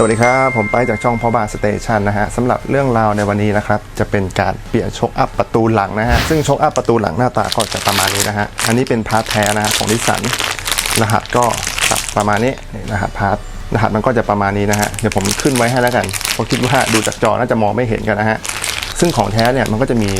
สวัสดีครับ ผมไปจากช่องพอบาสเตชันนะฮะสำหรับเรื่องราวในวันนี้นะครับ จะเป็นการเปลี่ยนชคอัพประตูหลังนะฮะซึ่งชคอัพประตูหลังหน้าตาก็จะประมาณนี้นะฮะอันนี้เป็นพาร์ทแท้นะฮะของนิสันรหัสก็ประมาณนี้นี่รหัสพาร์ทรหัสมันก็จะประมาณนี้นะฮะเดี๋ยวผมขึ้นไว้ให้แล้วกันเพราะคิดว่าดูจากจอน่าจะมองไม่เห็นกันนะฮะซึ่งของแท้เนี่ยมันก็จะมี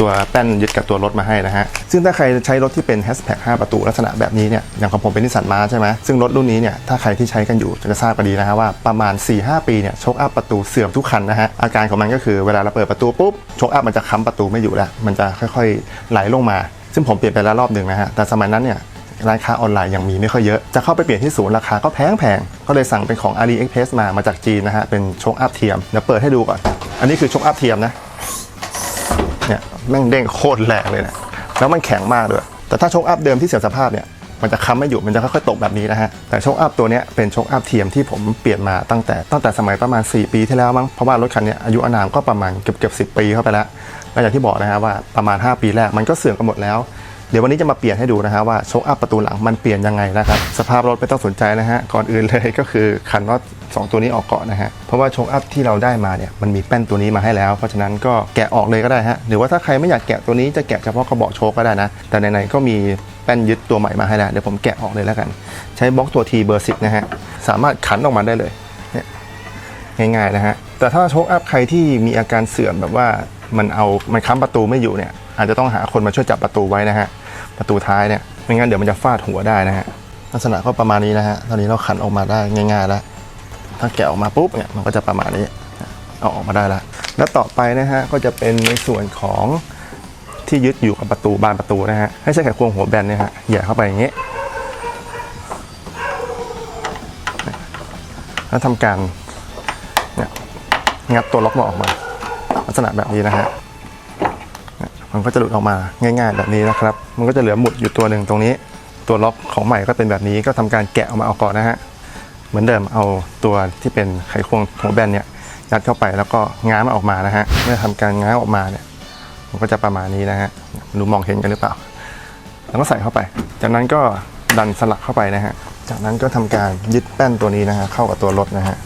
ตัวแป้นยึดกับตัวรถมาให้นะฮะ ซึ่งถ้าใครใช้รถที่เป็นแฮชแท็ก5ประตูลักษณะแบบนี้เนี่ยอย่างของผมเป็นนิสสันมาใช่ไหมซึ่งรถรุ่นนี้เนี่ยถ้าใครที่ใช้กันอยู่จะทราบกันดีนะฮะว่าประมาณ 4-5 ปีเนี่ยโชคอัพประตูเสื่อมทุกคันนะฮะอาการของมันก็คือเวลาเราเปิดประตูปุ๊บโชคอัพมันจะค้ำประตูไม่อยู่แล้วมันจะค่อยๆไหลลงมา ซึ่งผมเปลี่ยนไปแล้วรอบหนึ่งนะฮะแต่สมัยนั้นเนี่ยร้านค้าออนไลน์ยังมีไม่ค่อยเยอะ จะเข้าไปเปลี่ยนที่ศูนย์ราคาก็แพงแพงๆก็เลยสั่งเป็นของ AliExpress มา มาจากจีนนะฮะ เป็นชคอัพเทียม เดี๋ยวเปิดให้ดูก่อน อันนี้คือชคอัพเทียมนะ เนี่ยแม่งเด้งโคตรแรงเลยนะแล้วมันแข็งมากด้วย แต่ถ้าโชคอัพเดิมที่เสียสภาพเนี่ยมันจะค้ำไม่อยู่มันจะค่อยๆตกแบบนี้นะฮะแต่โชคอัพตัวนี้เป็นโชคอัพเทียมที่ผมเปลี่ยนมาตั้งแต่ตั้งแต่สมัยประมาณ 4 ปีที่แล้วมั้งเพราะว่ารถคันนี้อายุอานามก็ประมาณเกือบเกือบสิปีเข้าไปแล้วแล้วอย่างที่บอกนะฮะว่าประมาณ 5 ปีแรกมันก็เสื่อมกันหมดแล้ว ดี๋ยววันนี้จะมาเปลี่ยนให้ดูนะฮะว่าโชคอัพประตูหลังมันเปลี่ยนยังไงนะครับสภาพรถไม่ต้องสนใจนะฮะก่อนอื่นเลยก็คือคันน็อตสองตัวนี้ออกก่อนนะฮะเพราะว่าโชคอัพที่เราได้มาเนี่ยมันมีแป้นตัวนี้มาให้แล้ว เพราะฉะนั้นก็แกะออกเลยก็ได้ฮะหรือว่าถ้าใครไม่อยากแกะตัวนี้จะแกะเฉพาะกระบอกโชคก็ได้นะ แต่ไหนๆก็มีแป้นยึดตัวใหม่มาให้แล้วเดี๋ยวผมแกะออกเลยแล้วกัน ใช้บล็อกตัว T เบอร์10นะฮะสามารถขันออกมาได้เลยเนี่ยง่ายๆนะฮะแต่ถ้าโชคอัพใครที่มีอาการเสื่อมแบบว่ามันเอามันค้ำประตูไม่อยู่เนี่ยอาจจะต้องหาคนมาช่วยจับประตูไว้นะฮะ ประตูท้ายเนี่ยไม่งั้นเดี๋ยวมันจะฟาดหัวได้นะฮะลักษณะก็ประมาณนี้นะฮะตอนนี้เราขันออกมาได้ง่ายๆแล้วถ้าแกะออกมาปุ๊บเนี่ยมันก็จะประมาณนี้เอาออกมาได้แล้วแล้วต่อไปนะฮะก็จะเป็นในส่วนของที่ยึดอยู่กับประตูบานประตูนะฮะให้ใช้ไขควงหัวแบนเนี่ยฮะแหย่เข้าไปอย่างนี้แล้วทำการเนี่ยงัดตัวล็อกมาออกมา ลักษณะแบบนี้นะฮะ มันก็จะหลุดออกมาง่าย ๆ แบบนี้นะครับ มันก็จะเหลือหมุดอยู่ตัวหนึ่งตรงนี้ ตัวล็อกของใหม่ก็เป็นแบบนี้ก็ทำการแกะออกมาเอาก่อนนะฮะเหมือนเดิมเอาตัวที่เป็นไขควงหัวแบนเนี่ยยัดเข้าไปแล้วก็ง้างมันออกมานะฮะเมื่อทำการง้างออกมาเนี่ยมันก็จะประมาณนี้นะฮะไม่รู้มองเห็นกันหรือเปล่า แล้วก็ใส่เข้าไป จากนั้นก็ดันสลักเข้าไปนะฮะจากนั้นก็ทำการยึดแป้นตัวนี้นะฮะเข้ากับตัวรถนะฮะ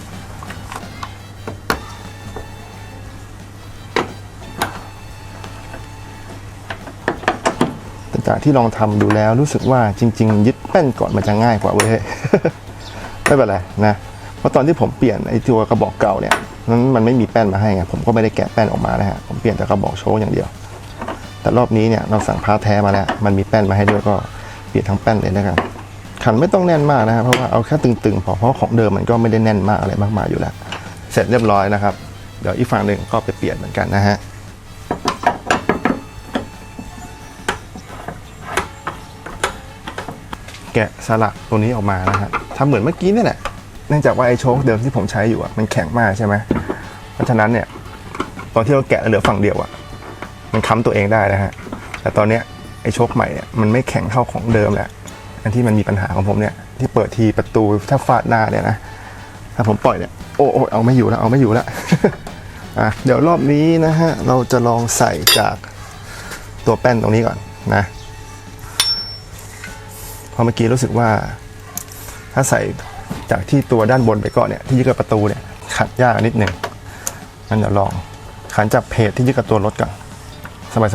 แต่จากที่ลองทำดูแล้วรู้สึกว่าจริง ๆ ยึดแป้นก่อนมันจะง่ายกว่าเว้ยไม่เป็นไรนะเพราะตอนที่ผมเปลี่ยนไอ้ตัวกระบอกเก่าเนี่ยนั้นมันไม่มีแป้นมาให้ไงผมก็ไม่ได้แกะแป้นออกมานะฮะผมเปลี่ยนแต่กระบอกโชว์อย่างเดียว แต่รอบนี้เนี่ยเราสั่งพาร์ทแท้มาแล้วมันมีแป้นมาให้ด้วยก็เปลี่ยนทั้งแป้นเลยแล้วกันขันไม่ต้องแน่นมากนะครับเพราะว่าเอาแค่ตึงๆพอเพราะของเดิมมันก็ไม่ได้แน่นมากอะไรมากมายอยู่แล้ว เสร็จเรียบร้อยนะครับ เดี๋ยวอีกฝั่งหนึ่งก็ไปเปลี่ยนเหมือนกันนะฮะ กะสลักตัวนี้ออกมานะฮะทำเหมือนเมื่อกี้นี่แหละเนื่องจากว่าไอ้โชคเดิมที่ผมใช้อยู่อะมันแข็งมากใช่ไหมเพราะฉะนั้นเนี่ยตอนที่เราแกะเหลือฝั่งเดียวอะมันค้ำตัวเองได้นะฮะแต่ตอนเนี้ยไอ้โชคใหม่เนี่ยมันไม่แข็งเท่าของเดิมแหละอันที่มันมีปัญหาของผมเนี่ยที่เปิดทีประตูถ้าฟาดหน้าเนี่ยนะถ้าผมปล่อยเนี่ยโอ้โอเอาไม่อยู่แล้วเอาไม่อยู่แล้วอะเดี๋ยวรอบนี้นะฮะเราจะลองใส่จากตัวแป้นตรงนี้ก่อนนะ พราะเมื่อกี้รู้สึกว่า ถ้าใส่จากที่ตัวด้านบนไปก่อนเนี่ยที่ยึดกับประตูเนี่ยขัดยากนิดหนึ่งงั้นเดี๋ยวลองขันจับเพจที่ยึดกับตัวรถก่อน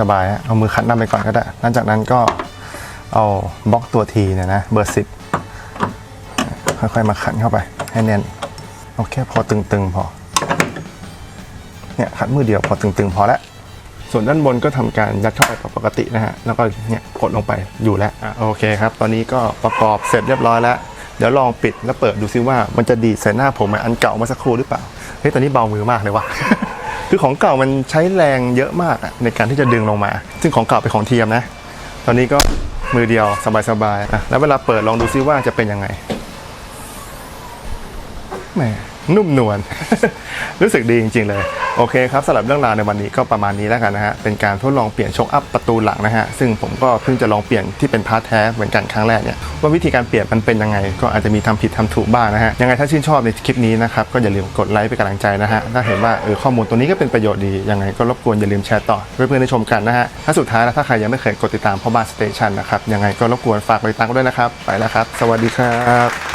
สบายๆฮะเอามือขัดน้าไปก่อนก็ได้หลังจากนั้นก็เอาบล็อกตัวทีเนี่ยนะเบอร์สิบค่อยๆมาขันเข้าไป ให้แน่นเอาแค่พอตึงๆพอเนี่ยขัดมือเดียวพอตึงๆพอแล้ว ส่วนด้านบนก็ทำการยัดเข้าไปปกตินะฮะ แล้วก็เนี่ยกดลงไปอยู่แล้วอะโอเคครับ ตอนนี้ก็ประกอบเสร็จเรียบร้อยแล้ว เดี๋ยวลองปิดแล้วเปิดดูซิว่ามันจะดีใส่หน้าผมเหมือนอันเก่าเมื่อสักครู่หรือเปล่า เฮ้ยตอนนี้เบามือมากเลยว่ะ คือของเก่ามันใช้แรงเยอะมากอะในการที่จะดึงลงมา ซึ่งของเก่าเป็นของเทียมนะ ตอนนี้ก็มือเดียวสบายๆอะแล้วเวลาเปิดลองดูซิว่าจะเป็นยังไงแหม นุ่มนวล รู้สึกดีจริง ๆ เลย โอเคครับสำหรับเรื่องราวในวันนี้ก็ประมาณนี้แล้วกันนะฮะ เป็นการทดลองเปลี่ยนโชคอัพประตูหลังนะฮะ ซึ่งผมก็เพิ่งจะลองเปลี่ยนที่เป็นพาร์ทแท้เหมือนกันครั้งแรกเนี่ย ว่าวิธีการเปลี่ยนมันเป็นยังไง ก็อาจจะมีทำผิดทำถูกบ้างนะฮะ ยังไงถ้าชื่นชอบในคลิปนี้นะครับ ก็อย่าลืมกดไลค์เป็นกำลังใจนะฮะ ถ้าเห็นว่าเออข้อมูลตัวนี้ก็เป็นประโยชน์ดี ยังไงก็รบกวนอย่าลืมแชร์ต่อเพื่อนๆได้ชมกันนะฮะ ถ้าสุดท้ายแล้วถ้าใครยังไม่เคยกดติดตามพ่อบ้านสเตชันนะครับยังไงก็รบกวนฝากไปติดตามกันด้วยนะครับไปแล้วครับ สวัสดีครับ